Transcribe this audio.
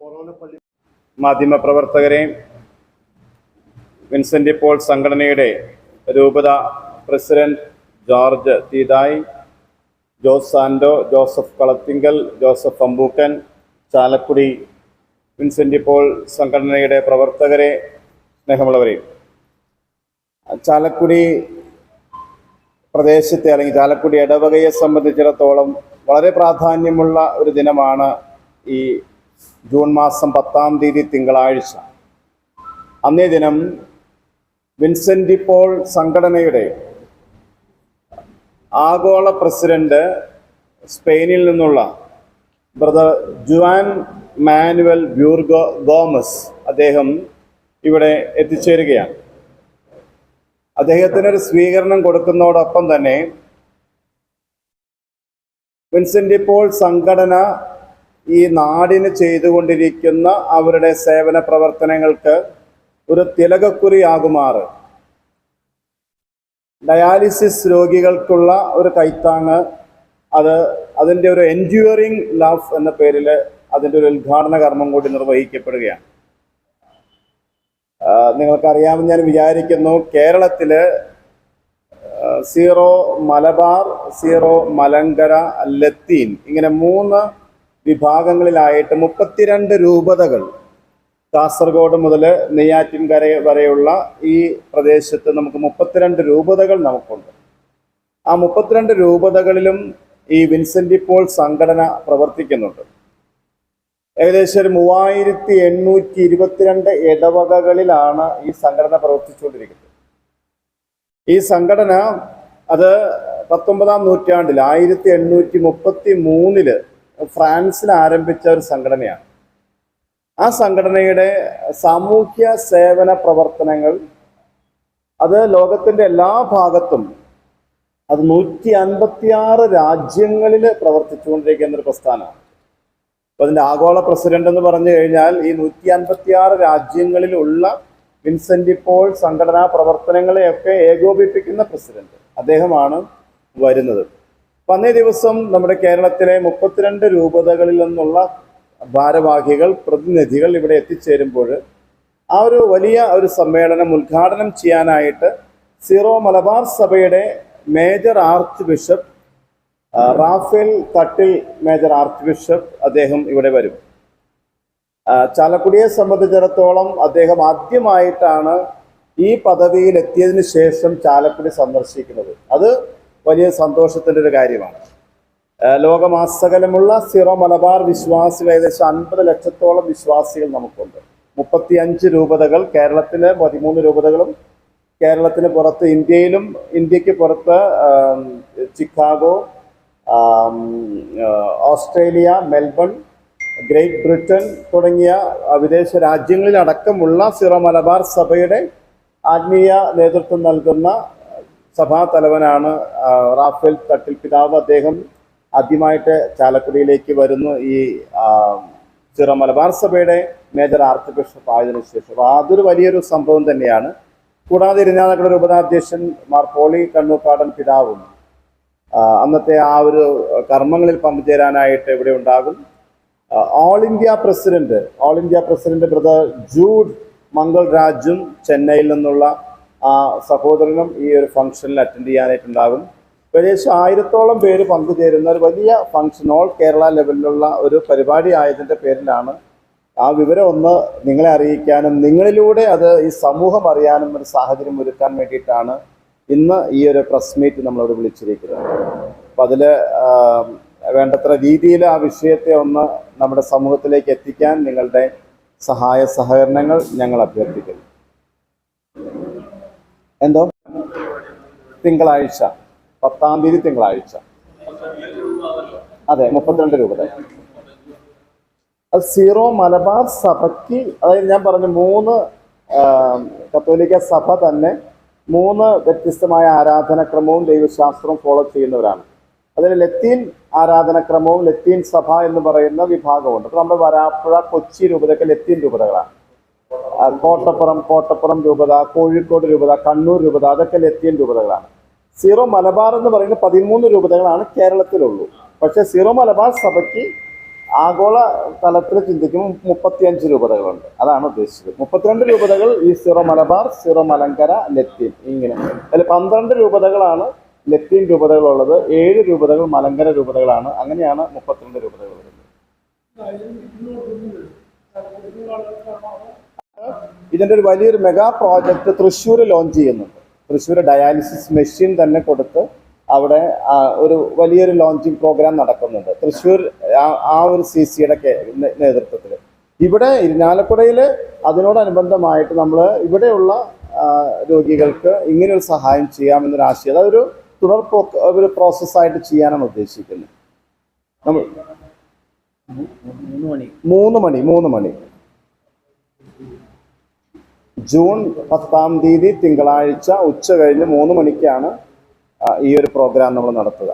കൊറോണപ്പള്ളി മാധ്യമപ്രവർത്തകരെ Vincent Paul സംഘടനയുടെ രൂപത president George Theethai Jose Sando Joseph Kalathinkal Joseph Ambookkan Chalakudy Vincent Paul സംഘടനയുടെ പ്രവർത്തകരെ സ്നേഹമുള്ളവരെ ചാലക്കുടി പ്രദേശത്തെ അല്ലെങ്കിൽ ചാലക്കുടി ഇടവകയെ സംബന്ധിച്ചിടത്തോളം വളരെ പ്രാധാന്യമുള്ള ഒരു ദിനമാണ് ഈ ജൂൺ മാസം പത്താം തീയതി തിങ്കളാഴ്ച. അന്നേ ദിനം വിൻസെന്റ് പോൾ സംഘടനയുടെ ആഗോള പ്രസിഡന്റ് സ്പെയിനിൽ നിന്നുള്ള brother Juan Manuel Burgo Gomez അദ്ദേഹം ഇവിടെ എത്തിച്ചേരുകയാണ്. അദ്ദേഹത്തിന് ഒരു സ്വീകരണം കൊടുക്കുന്നതോടൊപ്പം തന്നെ വിൻസെന്റ് പോൾ സംഘടന ഈ നാടിന് ചെയ്തുകൊണ്ടിരിക്കുന്ന അവരുടെ സേവന പ്രവർത്തനങ്ങൾക്ക് ഒരു തിലകക്കുറിയാകുമാറ്. ഡയാലിസിസ് രോഗികൾക്കുള്ള ഒരു കൈത്താങ് അത് അതിന്റെ ഒരു എൻഡ്യൂറിങ് ലവ് എന്ന പേരിൽ അതിന്റെ ഒരു ഉദ്ഘാടന കർമ്മം കൂടി നിർവഹിക്കപ്പെടുകയാണ്. നിങ്ങൾക്കറിയാമെന്ന് ഞാൻ വിചാരിക്കുന്നു കേരളത്തിൽ Syro Malabar Syro Malankara Latin ഇങ്ങനെ മൂന്ന് വിഭാഗങ്ങളിലായിട്ട് മുപ്പത്തിരണ്ട് രൂപതകൾ കാസർഗോഡ് മുതൽ നെയ്യാറ്റിൻകര വരെയുള്ള ഈ പ്രദേശത്ത് നമുക്ക് മുപ്പത്തിരണ്ട് രൂപതകൾ നമുക്കുണ്ട്. ആ മുപ്പത്തിരണ്ട് രൂപതകളിലും ഈ വിൻസെന്റ് പോൾ സംഘടന പ്രവർത്തിക്കുന്നുണ്ട്. ഏകദേശം ഒരു മൂവായിരത്തി എണ്ണൂറ്റി ഇരുപത്തിരണ്ട് ഇടവകകളിലാണ് ഈ സംഘടന പ്രവർത്തിച്ചുകൊണ്ടിരിക്കുന്നത്. ഈ സംഘടന അത് പത്തൊമ്പതാം നൂറ്റാണ്ടിൽ ആയിരത്തി എണ്ണൂറ്റി മുപ്പത്തി മൂന്നിൽ ഫ്രാൻസിൽ ആരംഭിച്ച ഒരു സംഘടനയാണ്. ആ സംഘടനയുടെ സാമൂഹ്യ സേവന പ്രവർത്തനങ്ങൾ അത് ലോകത്തിന്റെ എല്ലാ ഭാഗത്തും അത് നൂറ്റി അൻപത്തിയാറ് രാജ്യങ്ങളിൽ പ്രവർത്തിച്ചുകൊണ്ടിരിക്കുന്ന ഒരു പ്രസ്ഥാനമാണ്. അപ്പൊ അതിന്റെ ആഗോള പ്രസിഡന്റ് എന്ന് പറഞ്ഞു കഴിഞ്ഞാൽ ഈ നൂറ്റി അൻപത്തിയാറ് രാജ്യങ്ങളിലുള്ള വിൻസെന്റ് ഇപ്പോൾ സംഘടനാ പ്രവർത്തനങ്ങളെയൊക്കെ ഏകോപിപ്പിക്കുന്ന പ്രസിഡന്റ് അദ്ദേഹമാണ് വരുന്നത്. അന്നേ ദിവസം നമ്മുടെ കേരളത്തിലെ മുപ്പത്തിരണ്ട് രൂപതകളിൽ നിന്നുള്ള ഭാരവാഹികൾ പ്രതിനിധികൾ ഇവിടെ എത്തിച്ചേരുമ്പോൾ ആ ഒരു വലിയ ഒരു സമ്മേളനം ഉദ്ഘാടനം ചെയ്യാനായിട്ട് സീറോ മലബാർ സഭയുടെ major archbishop Raphael Thattil major archbishop അദ്ദേഹം ഇവിടെ വരും. ചാലക്കുടിയെ സംബന്ധിച്ചിടത്തോളം അദ്ദേഹം ആദ്യമായിട്ടാണ് ഈ പദവിയിൽ എത്തിയതിനു ശേഷം ചാലക്കുടി സന്ദർശിക്കുന്നത്. അത് വലിയ സന്തോഷത്തിന്റെ ഒരു കാര്യമാണ്. ലോകമാസകലമുള്ള സിറോ മലബാർ വിശ്വാസികൾ ഏകദേശം അൻപത് ലക്ഷത്തോളം വിശ്വാസികൾ നമുക്കുണ്ട്. മുപ്പത്തിയഞ്ച് രൂപതകൾ കേരളത്തിലെ പതിമൂന്ന് രൂപതകളും കേരളത്തിന് പുറത്ത് ഇന്ത്യയിലും ഇന്ത്യയ്ക്ക് പുറത്ത് Chicago Australia Melbourne Great Britain തുടങ്ങിയ വിദേശ രാജ്യങ്ങളിലടക്കമുള്ള സിറോ മലബാർ സഭയുടെ ആത്മീയ നേതൃത്വം നൽകുന്ന സഭാ തലവനാണ് റാഫേൽ തട്ടിൽ പിതാവ് അദ്ദേഹം ആദ്യമായിട്ട് ചാലക്കുടിയിലേക്ക് വരുന്നു. ഈ ആ, മലബാർ സഭയുടെ മേജർ ആർച്ച് ബിഷപ്പ് ആയതിനു ശേഷം. അതൊരു വലിയൊരു സംഭവം തന്നെയാണ്. കൂടാതെ ഇരിഞ്ഞാലക്കുട ഉപനാധ്യക്ഷൻ മാർ പോളി കണ്ണൂക്കാടൻ പിതാവും. അന്നത്തെ ആ ഒരു കർമ്മങ്ങളിൽ പങ്കുചേരാനായിട്ട് ഇവിടെ ഉണ്ടാകും. All India president all India president brother Jude Mangal രാജും ചെന്നൈയിൽ നിന്നുള്ള ആ സഹോദരനും ഈ ഒരു ഫംഗ്ഷനിൽ അറ്റൻഡ് ചെയ്യാനായിട്ടുണ്ടാകും. ഏകദേശം ആയിരത്തോളം പേര് പങ്കുചേരുന്ന ഒരു വലിയ ഫംഗ്ഷൻ ഓൾ കേരള ലെവലിലുള്ള ഒരു പരിപാടി ആയതിന്റെ പേരിലാണ് ആ വിവരം ഒന്ന് നിങ്ങളെ അറിയിക്കാനും നിങ്ങളിലൂടെ അത് ഈ സമൂഹം അറിയാനും ഒരു സാഹചര്യം ഒരുക്കാൻ വേണ്ടിയിട്ടാണ് ഇന്ന് ഈ ഒരു പ്രസ് മീറ്റ് നമ്മളോട് വിളിച്ചിരിക്കുന്നത്. അപ്പം അതിൽ വേണ്ടത്ര രീതിയിൽ ആ വിഷയത്തെ ഒന്ന് നമ്മുടെ സമൂഹത്തിലേക്ക് എത്തിക്കാൻ നിങ്ങളുടെ സഹായ സഹകരണങ്ങൾ ഞങ്ങൾ അഭ്യർത്ഥിക്കുന്നു. എന്തോ? തിങ്കളാഴ്ച. പത്താം തീയതി തിങ്കളാഴ്ച. അതെ മുപ്പത്തിരണ്ട് രൂപ അത് സീറോ മലബാർ സഭയ്ക്ക് അതായത് ഞാൻ പറഞ്ഞു മൂന്ന് കത്തോലിക്ക സഭ തന്നെ മൂന്ന് വ്യത്യസ്തമായ ആരാധനക്രമവും ദൈവശാസ്ത്രവും ഫോളോ ചെയ്യുന്നവരാണ്. അതിൽ ലത്തീൻ ആരാധനക്രമവും ലത്തീൻ സഭ എന്ന് പറയുന്ന വിഭാഗമുണ്ട്. അപ്പോൾ നമ്മുടെ വരാപ്പുഴ കൊച്ചി രൂപതയൊക്കെ ലത്തീൻ രൂപതകളാണ്. കോട്ടപ്പുറം കോട്ടപ്പുറം രൂപത കോഴിക്കോട് രൂപത കണ്ണൂർ രൂപത അതൊക്കെ ലത്തിയൻ രൂപതകളാണ്. സീറോ മലബാർ എന്ന് പറയുന്ന പതിമൂന്ന് രൂപതകളാണ് കേരളത്തിലുള്ളൂ. പക്ഷേ സീറോ മലബാർ സഭയ്ക്ക് ആഗോള തലത്തിൽ ചിന്തിക്കുമ്പോൾ മുപ്പത്തിയഞ്ച് രൂപതകളുണ്ട്. അതാണ് ഉദ്ദേശിച്ചത്. മുപ്പത്തിരണ്ട് രൂപതകൾ ഈ Syro Malabar Syro Malankara Latin ഇങ്ങനെ. അതിൽ പന്ത്രണ്ട് രൂപതകളാണ് ലത്തീൻ രൂപതകളുള്ളത്. ഏഴ് രൂപതകൾ മലങ്കര രൂപതകളാണ്. അങ്ങനെയാണ് മുപ്പത്തിരണ്ട് രൂപതകൾ വരുന്നത്. ഇതിന്റെ ഒരു വലിയൊരു മെഗാ പ്രോജക്റ്റ് തൃശ്ശൂർ ലോഞ്ച് ചെയ്യുന്നുണ്ട്. തൃശ്ശൂർ ഡയാലിസിസ് മെഷീൻ തന്നെ കൊടുത്ത് അവിടെ ഒരു വലിയൊരു ലോഞ്ചിങ് പ്രോഗ്രാം നടക്കുന്നുണ്ട്. തൃശ്ശൂർ ആ- ഒരു സി സിയുടെ നേതൃത്വത്തിൽ ഇവിടെ ഇരിഞ്ഞാലക്കുടയിൽ അതിനോടനുബന്ധമായിട്ട് നമ്മൾ ഇവിടെയുള്ള രോഗികൾക്ക് ഇങ്ങനെയൊരു സഹായം ചെയ്യാമെന്നൊരു ആശയം അതൊരു തുടർ ഒരു പ്രോസസ്സായിട്ട് ചെയ്യാനാണ് ഉദ്ദേശിക്കുന്നത്. നമ്മൾ മൂന്ന് മണി. മൂന്ന് മണി മൂന്ന് മണി. ജൂൺ പത്താം തീയതി തിങ്കളാഴ്ച ഉച്ച കഴിഞ്ഞ് മൂന്ന് മണിക്കാണ് ഈ ഒരു പ്രോഗ്രാം നമ്മൾ നടത്തുക.